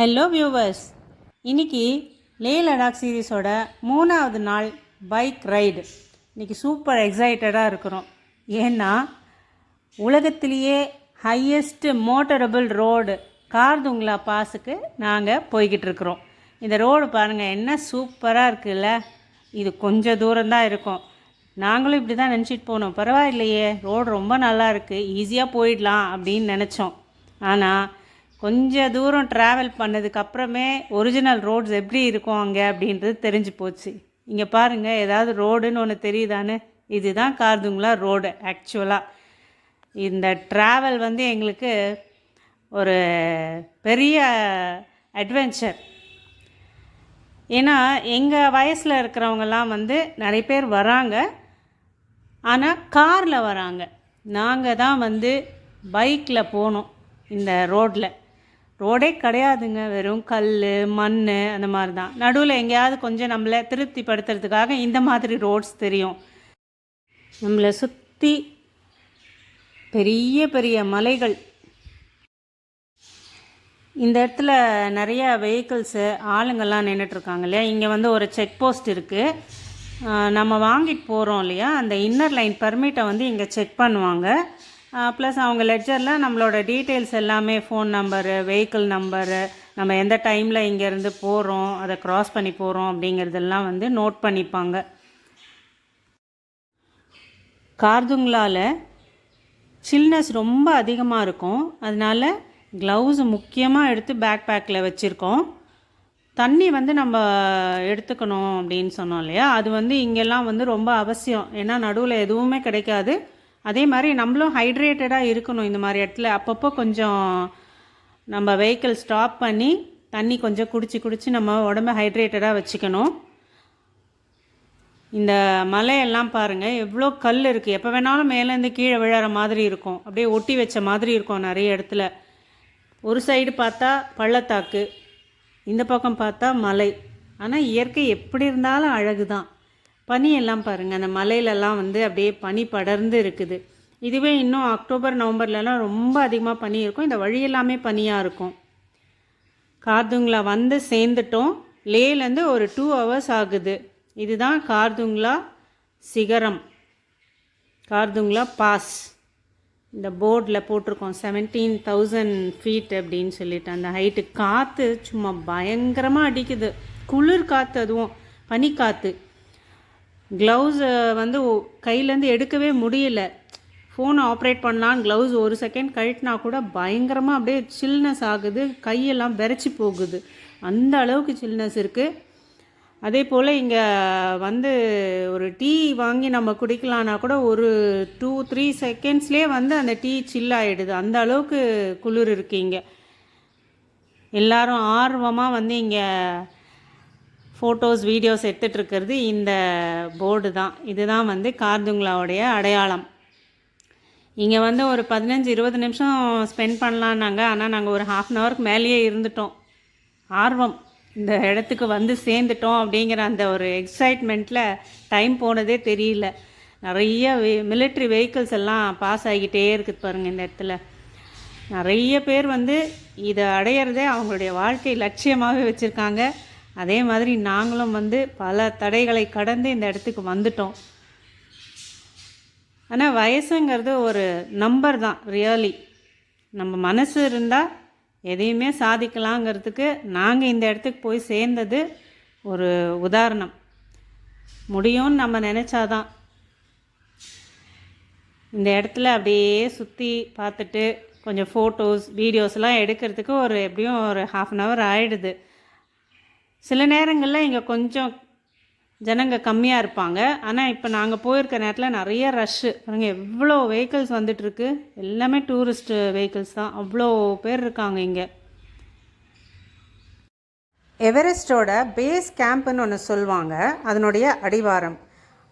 Hello viewers இன்னைக்கு லே லடாக் சீரீஸோட மூணாவது நாள் பைக் ரைடு இன்றைக்கி சூப்பர் எக்ஸைட்டடாக இருக்கிறோம். ஏன்னா உலகத்திலேயே ஹையஸ்ட்டு மோட்டரபிள் ரோடு கார்துங்களா பாஸுக்கு நாங்கள் போய்கிட்டு இருக்கிறோம். இந்த ரோடு பாருங்கள் என்ன சூப்பராக இருக்குல்ல? இது கொஞ்சம் தூரம்தான் இருக்கும். நாங்களும் இப்படி தான் நினச்சிட்டு போனோம். பரவாயில்லையே ரோடு ரொம்ப நல்லா இருக்குது ஈஸியாக போயிடலாம் அப்படின்னு நினச்சோம். ஆனால் கொஞ்ச தூரம் ட்ராவல் பண்ணதுக்கப்புறமே ஒரிஜினல் ரோட்ஸ் எப்படி இருக்கும் அங்கே அப்படின்றது தெரிஞ்சு போச்சு. இங்கே பாருங்கள் ஏதாவது ரோடுன்னு ஒன்று தெரியுதான்னு? இதுதான் கார்துங்களா ரோடு ஆக்சுவலாக இந்த ட்ராவல் வந்து எங்களுக்கு ஒரு பெரிய அட்வென்ச்சர் ஏன்னா எங்கள் வயசில் இருக்கிறவங்கெல்லாம் வந்து நிறைய பேர் வராங்க. ஆனால் காரில் வராங்க. நாங்கள் தான் வந்து பைக்கில் போனோம் இந்த ரோட்டில் ரோடே கிடையாதுங்க. வெறும் கல் மண் அந்த மாதிரி தான் நடுவில் எங்கேயாவது கொஞ்சம் நம்மளை திருப்திப்படுத்துறதுக்காக இந்த மாதிரி ரோட்ஸ் தெரியும். நம்மளை சுற்றி பெரிய பெரிய மலைகள். இந்த இடத்துல நிறைய வெஹிக்கிள்ஸு ஆளுங்கள்லாம் நின்றுட்டுருக்காங்க இல்லையா? இங்கே வந்து ஒரு செக் போஸ்ட் இருக்குது நம்ம வாங்கிட்டு போகிறோம் இல்லையா? அந்த இன்னர் லைன் பர்மிட்டை வந்து இங்கே செக் பண்ணுவாங்க. ப்ளஸ் அவங்க லெட்ஜரில் நம்மளோட டீட்டெயில்ஸ் எல்லாமே ஃபோன் நம்பரு வெஹிக்கிள் நம்பரு நம்ம எந்த டைமில் இங்கேருந்து போகிறோம் அதை க்ராஸ் பண்ணி போகிறோம் அப்படிங்கிறதெல்லாம் வந்து நோட் பண்ணிப்பாங்க. கார்துங்களால் சில்னஸ் ரொம்ப அதிகமாக இருக்கும். அதனால க்ளவுஸ் முக்கியமாக எடுத்து பேக் பேக்கில் வச்சுருக்கோம். தண்ணி வந்து நம்ம எடுத்துக்கணும் அப்படின்னு சொன்னோம் இல்லையா? அது வந்து இங்கெல்லாம் வந்து ரொம்ப அவசியம். ஏன்னா நடுவில் எதுவுமே கிடைக்காது. அதே மாதிரி நம்மளும் ஹைட்ரேட்டடாக இருக்கணும் இந்த மாதிரி இடத்துல. அப்பப்போ கொஞ்சம் நம்ம வெஹிக்கிள் ஸ்டாப் பண்ணி தண்ணி கொஞ்சம் குடிச்சு குடிச்சு நம்ம உடம்பை ஹைட்ரேட்டடாக வச்சுக்கணும். இந்த மலையெல்லாம் பாருங்கள் எவ்வளோ கல் இருக்குது எப்போ வேணாலும் மேலேருந்து கீழே விழற மாதிரி இருக்கும். அப்படியே ஒட்டி வச்ச மாதிரி இருக்கும் நிறைய இடத்துல. ஒரு சைடு பார்த்தா பள்ளத்தாக்கு இந்த பக்கம் பார்த்தா மலை. ஆனால் இயற்கை எப்படி இருந்தாலும் அழகு தான் பனியெல்லாம் பாருங்கள் அந்த மலையிலலாம் வந்து அப்படியே பனி படர்ந்து இருக்குது. இதுவே இன்னும் அக்டோபர் நவம்பர்லலாம் ரொம்ப அதிகமாக பனி இருக்கும். இந்த வழி எல்லாமே பனியாக இருக்கும். கார்துங்களா வந்து சேர்ந்துட்டோம். லேலேருந்து ஒரு டூ ஹவர்ஸ் ஆகுது. இதுதான் கார்துங்களா சிகரம். கார்துங்களா பாஸ். இந்த போர்டில் போட்டிருக்கோம் செவன்டீன் தௌசண்ட் ஃபீட் அப்படின்னு சொல்லிட்டு. அந்த ஹைட்டு காற்று சும்மா பயங்கரமாக அடிக்குது. குளிர் காற்று அதுவும் பனிக்காற்று க்ளவுஸை வந்து கையிலேருந்து எடுக்கவே முடியல. ஃபோனை ஆப்ரேட் பண்ணலான்னு க்ளவுஸ் ஒரு செகண்ட் கழட்டினா கூட பயங்கரமாக அப்படியே சில்னஸ் ஆகுது கையெல்லாம் வெறச்சி போகுது. அந்த அளவுக்கு சில்னஸ் இருக்குது அதே போல் இங்கே வந்து ஒரு டீ வாங்கி நம்ம குடிக்கலான்னா கூட ஒரு டூ த்ரீ செகண்ட்ஸ்லேயே வந்து அந்த டீ சில் ஆகிடுது அந்த அளவுக்கு குளிர் இருக்கு இங்கே. எல்லோரும் ஆர்வமாக வந்து இங்கே ஃபோட்டோஸ் வீடியோஸ் எடுத்துகிட்ருக்கிறது இந்த போர்டு தான். இதுதான் வந்து கார்துங்களாவுடைய அடையாளம். இங்கே வந்து ஒரு பதினஞ்சு இருபது நிமிஷம் ஸ்பெண்ட் பண்ணலான்னாங்க. ஆனால் நாங்கள் ஒரு ஹாஃப் அன் ஹவருக்கு மேலேயே இருந்துட்டோம். ஆர்வம். இந்த இடத்துக்கு வந்து சேர்ந்துட்டோம் அப்படிங்கிற அந்த ஒரு எக்ஸைட்மெண்ட்டில் டைம் போனதே தெரியல. நிறைய வெ மிலிட்ரி வெஹிக்கிள்ஸ் எல்லாம் பாஸ் ஆகிக்கிட்டே இருக்குது பாருங்கள் இந்த இடத்துல. நிறைய பேர் வந்து இதை அடையிறதே அவங்களுடைய வாழ்க்கை லட்சியமாகவே வச்சுருக்காங்க. அதே மாதிரி நாங்களும் வந்து பல தடைகளை கடந்து இந்த இடத்துக்கு வந்துட்டோம். ஆனால் வயசுங்கிறது ஒரு நம்பர் தான் ரியலி நம்ம மனசு இருந்தால் எதையுமே சாதிக்கலாங்கிறதுக்கு நாங்கள் இந்த இடத்துக்கு போய் சேர்ந்தது ஒரு உதாரணம். முடியும்னு நம்ம நினச்சாதான். இந்த இடத்துல அப்படியே சுற்றி பார்த்துட்டு கொஞ்சம் ஃபோட்டோஸ் வீடியோஸ்லாம் எடுக்கிறதுக்கு ஒரு எப்படியும் ஒரு ஹாஃப் அன் ஹவர் ஆகிடுது சில நேரங்களில் இங்கே கொஞ்சம் ஜனங்க கம்மியாக இருப்பாங்க. ஆனால் இப்போ நாங்கள் போயிருக்க நேரத்தில் நிறைய ரஷ்ஷு பாருங்க எவ்வளோ வெஹிக்கிள்ஸ் வந்துட்டுருக்கு. எல்லாமே டூரிஸ்ட்டு வெஹிக்கிள்ஸ் தான். அவ்வளோ பேர் இருக்காங்க இங்கே. எவரெஸ்டோட பேஸ் கேம்ப்னு ஒன்று சொல்லுவாங்க. அதனுடைய அடிவாரம்.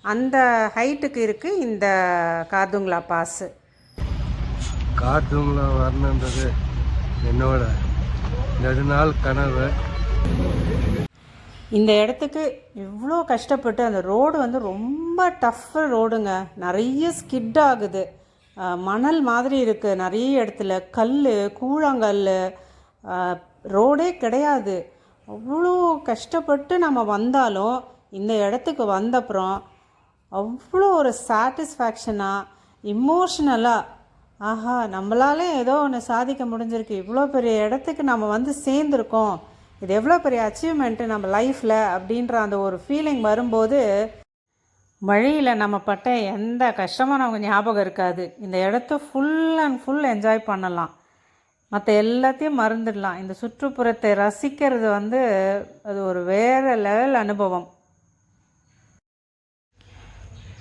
அந்த ஹைட்டுக்கு இருக்குது இந்த கார்துங்லா பாஸு கார்துங்லா வரணுன்றது என்னோட நெடுநாள் கனவு. இந்த இடத்துக்கு இவ்வளோ கஷ்டப்பட்டு அந்த ரோடு வந்து ரொம்ப டஃப் ரோடுங்க. நிறைய ஸ்கிட் ஆகுது. மணல் மாதிரி இருக்குது நிறைய இடத்துல. கல் கூழாங்கல் ரோடே கிடையாது. அவ்வளோ கஷ்டப்பட்டு நம்ம வந்தாலும் இந்த இடத்துக்கு வந்தப்புறம் அவ்வளோ ஒரு சாட்டிஸ்ஃபேக்ஷனாக இமோஷ்னலாக ஆஹா நம்மளாலே ஏதோ ஒன்று சாதிக்க முடிஞ்சிருக்கு. இவ்வளோ பெரிய இடத்துக்கு நம்ம வந்து சேர்ந்துருக்கோம். இது எவ்வளோ பெரிய அச்சீவ்மெண்ட்டு நம்ம லைஃப்பில் அப்படின்ற அந்த ஒரு ஃபீலிங் வரும்போது வழியில் நம்ம பட்ட எந்த கஷ்டமும் நமக்கு ஞாபகம் இருக்காது. இந்த இடத்த ஃபுல் அண்ட் ஃபுல் என்ஜாய் பண்ணலாம். மற்ற எல்லாத்தையும் மறந்துடலாம். இந்த சுற்றுப்புறத்தை ரசிக்கிறது வந்து அது ஒரு வேறு லெவல் அனுபவம்.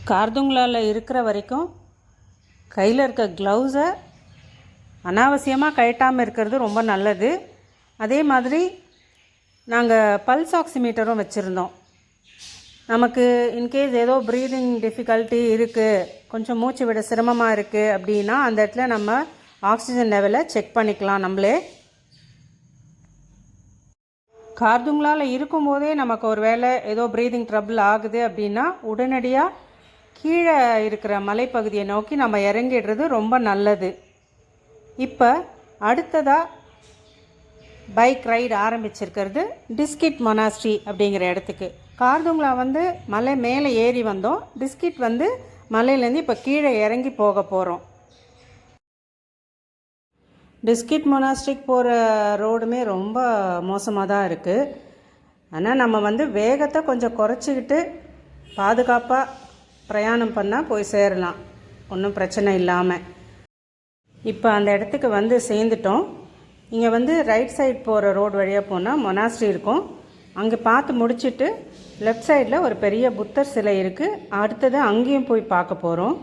கார்துங்களாவில் இருக்கிற வரைக்கும் கையில் இருக்க க்ளவுஸை அனாவசியமாக கழட்டாமல் இருக்கிறது ரொம்ப நல்லது. அதே மாதிரி நாங்கள் பல்ஸ் ஆக்சிமீட்டரும் வச்சுருந்தோம். நமக்கு இன்கேஸ் ஏதோ ப்ரீதிங் டிஃபிகல்ட்டி இருக்குது கொஞ்சம் மூச்சு விட சிரமமாக இருக்குது அப்படின்னா அந்த இடத்துல நம்ம ஆக்சிஜன் லெவலை செக் பண்ணிக்கலாம் நம்மளே. கார்துங்களால் இருக்கும்போதே நமக்கு ஒரு வேளை ஏதோ ப்ரீதிங் ட்ரபிள் ஆகுது அப்படின்னா உடனடியாக கீழே இருக்கிற மலைப்பகுதியை நோக்கி நம்ம இறங்கிடுறது ரொம்ப நல்லது. இப்போ அடுத்ததாக பைக் ரைடு ஆரம்பிச்சிருக்கிறது. டிஸ்கிட் மொனாஸ்ட்ரி அப்படிங்கிற இடத்துக்கு. கார்துங்களா வந்து மலை மேலே ஏறி வந்தோம். டிஸ்கிட் வந்து மலையிலேருந்து இப்போ கீழே இறங்கி போக போகிறோம் டிஸ்கிட் மொனாஸ்ட்ரிக் போகிற ரோடுமே ரொம்ப மோசமாக தான் இருக்குது ஆனால் நம்ம வந்து வேகத்தை கொஞ்சம் குறைச்சிக்கிட்டு பாதுகாப்பாக பிரயாணம் பண்ணால் போய் சேரலாம். ஒன்றும் பிரச்சனை இல்லாமல் இப்போ அந்த இடத்துக்கு வந்து சேர்ந்துட்டோம். இங்கே வந்து ரைட் சைடு போகிற ரோடு வழியாக போனால் மொனாஸ்ட்ரி இருக்கும். அங்கே பார்த்து முடிச்சுட்டு லெஃப்ட் சைடில் ஒரு பெரிய புத்தர் சிலை இருக்குது அடுத்தது அங்கேயும் போய் பார்க்க போகிறோம்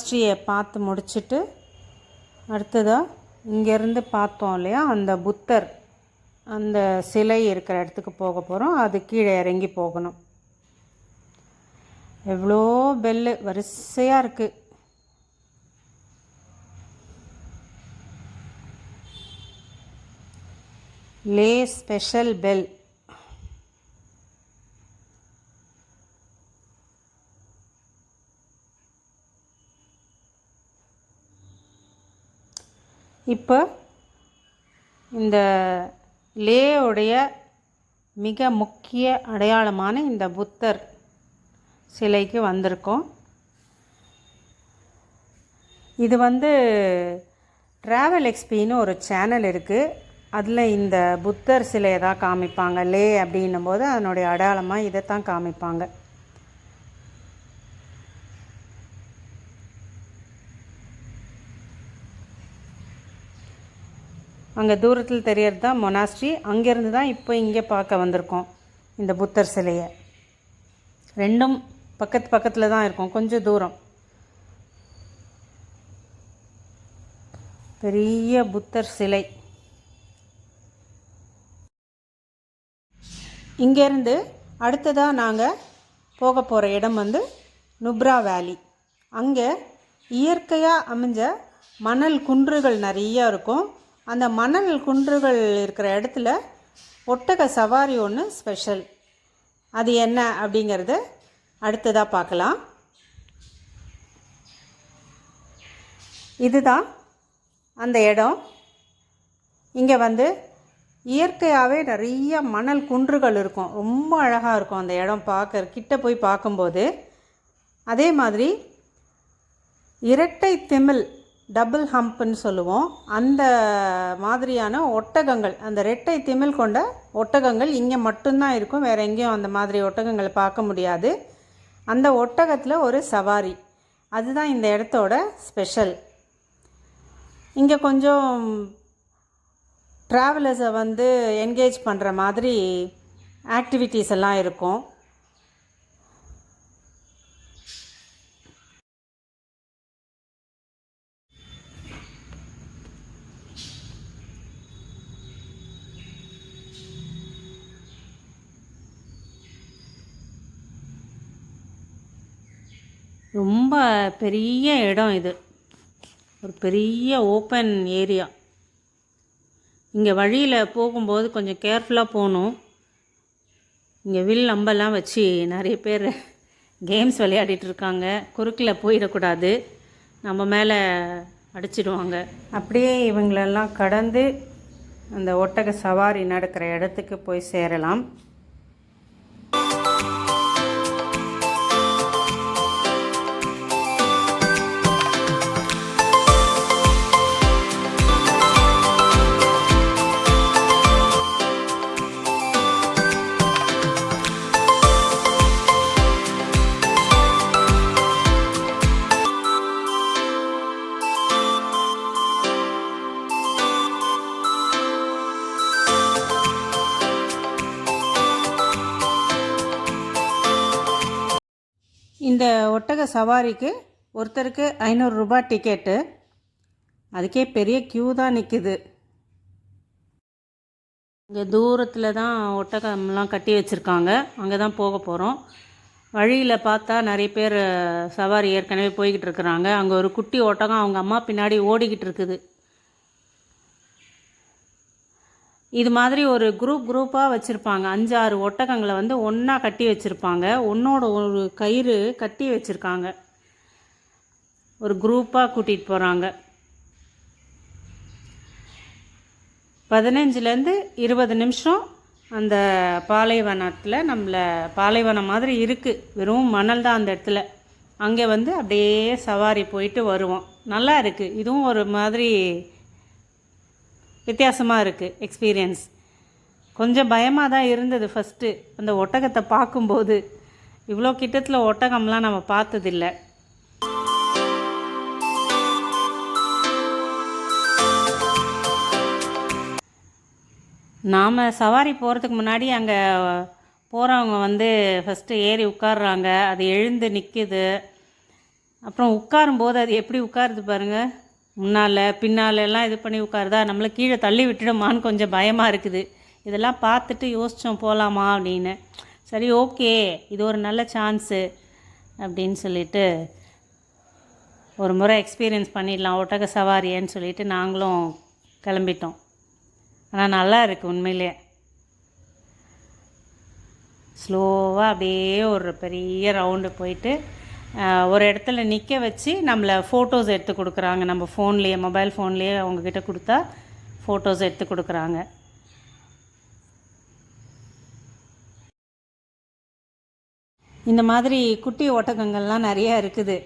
இந்த பார்த்து முடிச்சுட்டு அடுத்ததாக இங்கேருந்து பார்த்தோம் இல்லையா? அந்த புத்தர் அந்த சிலை இருக்கிற இடத்துக்கு போக போகிறோம் அது கீழே இறங்கி போகணும். எவ்வளோ பெல்லு வரிசையாக இருக்குது லே ஸ்பெஷல் பெல் இப்போ இந்த லேயோடைய மிக முக்கிய அடையாளமான இந்த புத்தர் சிலைக்கு வந்திருக்கோம். இது வந்து ட்ராவல் எக்ஸ்பின்னு ஒரு சேனல் இருக்குது அதில் இந்த புத்தர் சிலையை தான் காமிப்பாங்க. லே அப்படின்னும் போது அதனுடைய அடையாளமாக இதை தான் காமிப்பாங்க. அங்கே தூரத்தில் தெரியறது தான் மொனாஸ்ட்ரி. அங்கேருந்து தான் இப்போ இங்கே பார்க்க வந்திருக்கோம். இந்த புத்தர் சிலையை. ரெண்டும் பக்கத்து பக்கத்தில் தான் இருக்கும். கொஞ்சம் தூரம். பெரிய புத்தர் சிலை. இங்கேருந்து அடுத்ததாக நாங்கள் போக போகிற இடம் வந்து நுப்ரா வேலி. அங்கே இயற்கையாக அமைஞ்ச மணல் குன்றுகள் நிறையா இருக்கும். அந்த மணல் குன்றுகள் இருக்கிற இடத்துல ஒட்டக சவாரி ஒன்று ஸ்பெஷல் அது என்ன அப்படிங்கிறத அடுத்ததாக பார்க்கலாம். இதுதான் அந்த இடம். இங்கே வந்து இயற்கையாகவே நிறைய மணல் குன்றுகள் இருக்கும். ரொம்ப அழகாக இருக்கும் அந்த இடம் பார்க்க கிட்ட போய் பார்க்கும்போது. அதே மாதிரி இரட்டை திமில் டபுள் ஹம்ப்னு சொல்லுவோம். அந்த மாதிரியான ஒட்டகங்கள் அந்த ரெட்டை திமில் கொண்ட ஒட்டகங்கள் இங்கே மட்டும்தான் இருக்கும். வேறு எங்கேயும் அந்த மாதிரி ஒட்டகங்களை பார்க்க முடியாது. அந்த ஒட்டகத்தில் ஒரு சவாரி. அதுதான் இந்த இடத்தோட ஸ்பெஷல் இங்கே கொஞ்சம் ட்ராவலர்ஸை வந்து என்கேஜ் பண்ணுற மாதிரி ஆக்டிவிட்டீஸ் எல்லாம் இருக்கும். ரொம்ப பெரிய இடம் இது. ஒரு பெரிய ஓப்பன் ஏரியா இங்கே வழியில் போகும்போது கொஞ்சம் கேர்ஃபுல்லாக போகணும். இங்கே வில் அம்பெல்லாம் வச்சு நிறைய பேர் கேம்ஸ் விளையாடிட்டுருக்காங்க குறுக்கில் போயிடக்கூடாது. நம்ம மேலே அடிச்சிடுவாங்க. அப்படியே இவங்களெல்லாம் கடந்து அந்த ஒட்டக சவாரி நடக்கிற இடத்துக்கு போய் சேரலாம். சவாரிக்கு ஒருத்தருக்கு ஐநூறுரூபா டிக்கெட்டு. அதுக்கே பெரிய க்யூ தான் நிற்குது இங்கே தூரத்தில் தான் ஒட்டகம்லாம் கட்டி வச்சுருக்காங்க. அங்கே தான் போக போகிறோம் வழியில் பார்த்தா நிறைய பேர் சவாரி ஏற்கனவே போய்கிட்டு இருக்கிறாங்க. அங்கே ஒரு குட்டி ஒட்டகம் அவங்க அம்மா பின்னாடி ஓடிக்கிட்டு இருக்குது. இது மாதிரி ஒரு குரூப் குரூப்பாக வச்சுருப்பாங்க. அஞ்சு ஆறு ஒட்டகங்களை வந்து ஒன்றா கட்டி வச்சுருப்பாங்க. ஒன்றோட ஒரு கயிறு கட்டி வச்சுருக்காங்க. ஒரு குரூப்பாக கூட்டிகிட்டு போகிறாங்க பதினஞ்சுலேருந்து இருபது நிமிஷம் அந்த பாலைவனத்தில் நம்மளை பாலைவனம் மாதிரி இருக்குது வெறும் மணல் தான் அந்த இடத்துல. அங்கே வந்து அப்படியே சவாரி போயிட்டு வருவோம். நல்லா இருக்குது இதுவும் ஒரு மாதிரி வித்தியாசமாக இருக்குது எக்ஸ்பீரியன்ஸ் கொஞ்சம் பயமாக தான் இருந்தது ஃபஸ்ட்டு அந்த ஒட்டகத்தை பார்க்கும்போது. இவ்வளோ கிட்டத்தில் ஒட்டகம்லாம் நம்ம பார்த்ததில்ல. நாம் சவாரி போகிறதுக்கு முன்னாடி அங்கே போகிறவங்க வந்து ஃபஸ்ட்டு ஏறி உட்காடுறாங்க அது எழுந்து நிற்கிது அப்புறம் உட்காரும்போது அது எப்படி உட்காருது பாருங்கள் முன்னால் பின்னாலெல்லாம் இது பண்ணி உட்காருதா? நம்மளை கீழே தள்ளி விட்டுடுமான்னு கொஞ்சம் பயமாக இருக்குது. இதெல்லாம் பார்த்துட்டு யோசித்தோம் போகலாமா அப்படின்னு. சரி ஓகே இது ஒரு நல்ல சான்ஸு அப்படின்னு சொல்லிட்டு ஒரு முறை எக்ஸ்பீரியன்ஸ் பண்ணிடலாம். ஒட்டக சவாரியன்னு சொல்லிட்டு நாங்களும் கிளம்பிட்டோம். ஆனால் நல்லா இருக்குது உண்மையிலே. ஸ்லோவாக அப்படியே ஒரு பெரிய ரவுண்டு போயிட்டு ஒரு இடத்துல நிற்க வச்சு நம்மளை ஃபோட்டோஸ் எடுத்து கொடுக்குறாங்க. நம்ம ஃபோன்லேயே மொபைல் ஃபோன்லேயே அவங்கக்கிட்ட கொடுத்தா ஃபோட்டோஸ் எடுத்து கொடுக்குறாங்க. இந்த மாதிரி குட்டி ஓட்டகங்கள்லாம் நிறையா இருக்குது.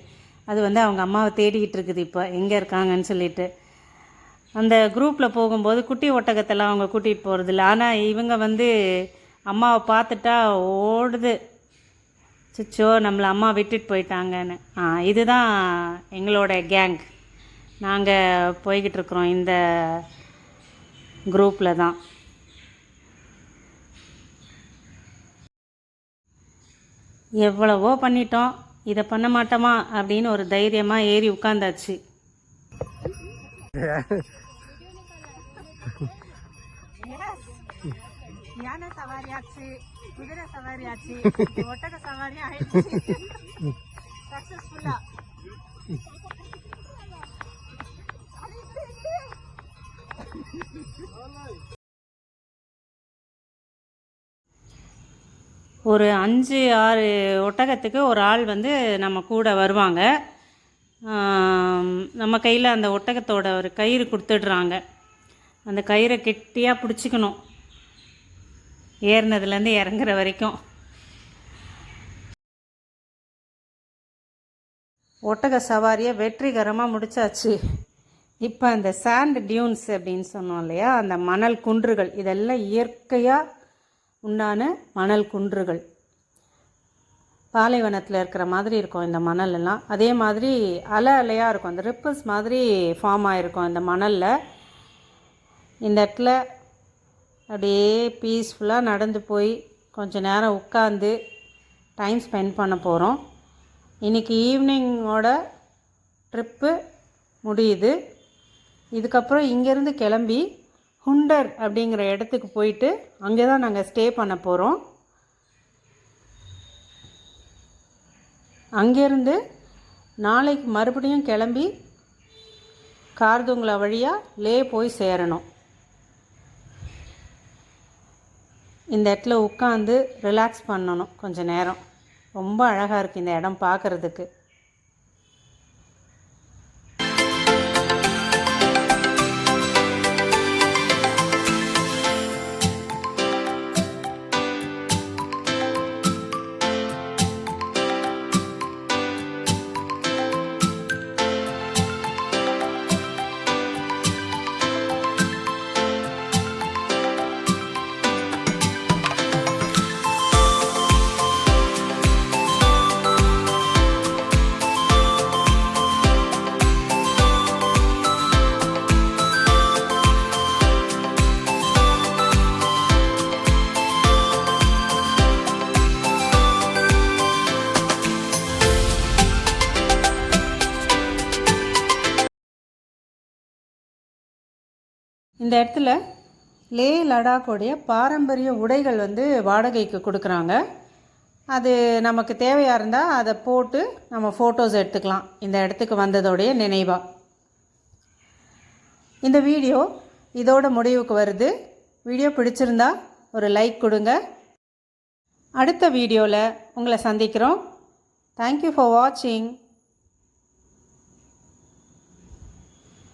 அது வந்து அவங்க அம்மாவை தேடிக்கிட்டு இருக்குது இப்போ. எங்கே இருக்காங்கன்னு சொல்லிட்டு. அந்த குரூப்பில் போகும்போது குட்டி ஒட்டகத்தெல்லாம் அவங்க கூட்டிகிட்டு போகிறதில்ல ஆனால் இவங்க வந்து அம்மாவை பார்த்துட்டா ஓடுது. சிச்சோ நம்மளை அம்மா விட்டுட்டு போயிட்டாங்கன்னு. ஆ இதுதான் எங்களோட கேங். நாங்கள் போய்கிட்டு இருக்கிறோம் இந்த குரூப்பில் தான். எவ்வளவோ பண்ணிட்டோம். இதை பண்ண மாட்டோமா அப்படின்னு ஒரு தைரியமாக ஏறி உட்காந்தாச்சு. யானை குதிரை சவாரி ஆச்சு ஒட்டக சவாரி ஆயிடுச்சு சக்சஸ்ஃபுல்லா ஒரு அஞ்சு ஆறு ஒட்டகத்துக்கு ஒரு ஆள் வந்து நம்ம கூட வருவாங்க. நம்ம கையில் அந்த ஒட்டகத்தோட ஒரு கயிறு கொடுத்துடுறாங்க. அந்த கயிறை கெட்டியாக பிடிச்சிக்கணும். ஏறினதுலேருந்து இறங்குற வரைக்கும். ஒட்டக சவாரியை வெற்றிகரமாக முடிச்சாச்சு. இப்போ அந்த சாண்ட் டியூன்ஸ் அப்படின்னு சொன்னோம் இல்லையா? அந்த மணல் குன்றுகள் இதெல்லாம் இயற்கையாக உண்டான மணல் குன்றுகள். பாலைவனத்தில் இருக்கிற மாதிரி இருக்கும் இந்த மணல் எல்லாம் அதே மாதிரி அலை அலையாக இருக்கும். அந்த ரிப்பிள்ஸ் மாதிரி ஃபார்ம் ஆகிருக்கும் இந்த மணலில். இந்த இடத்துல அப்படியே பீஸ்ஃபுல்லாக நடந்து போய் கொஞ்சம் நேரம் உட்காந்து டைம் ஸ்பெண்ட் பண்ண போகிறோம் இன்றைக்கி ஈவினிங்கோட ட்ரிப்பு முடியுது. இதுக்கப்புறம் இங்கேருந்து கிளம்பி ஹுண்டர் அப்படிங்கிற இடத்துக்கு போயிட்டு அங்கே தான் நாங்கள் ஸ்டே பண்ண போகிறோம் அங்கேருந்து நாளைக்கு மறுபடியும் கிளம்பி கார்துங்களா வழியாக லே போய் சேரணும். இந்த இடத்துல உட்காந்து ரிலாக்ஸ் பண்ணணும் கொஞ்சம் நேரம். ரொம்ப அழகாக இருக்குது இந்த இடம் பார்க்குறதுக்கு. இந்த இடத்துல லே லடாக்கோடைய பாரம்பரிய உடைகள் வந்து வாடகைக்கு கொடுக்குறாங்க. அது நமக்கு தேவையாக இருந்தால் அதை போட்டு நம்ம ஃபோட்டோஸ் எடுத்துக்கலாம். இந்த இடத்துக்கு வந்ததோடைய நினைவாக இந்த வீடியோ இதோட முடிவுக்கு வருது. வீடியோ பிடிச்சிருந்தா ஒரு லைக் கொடுங்க. அடுத்த வீடியோவில் உங்களை சந்திக்கிறோம். தேங்க்யூ ஃபார் வாட்சிங்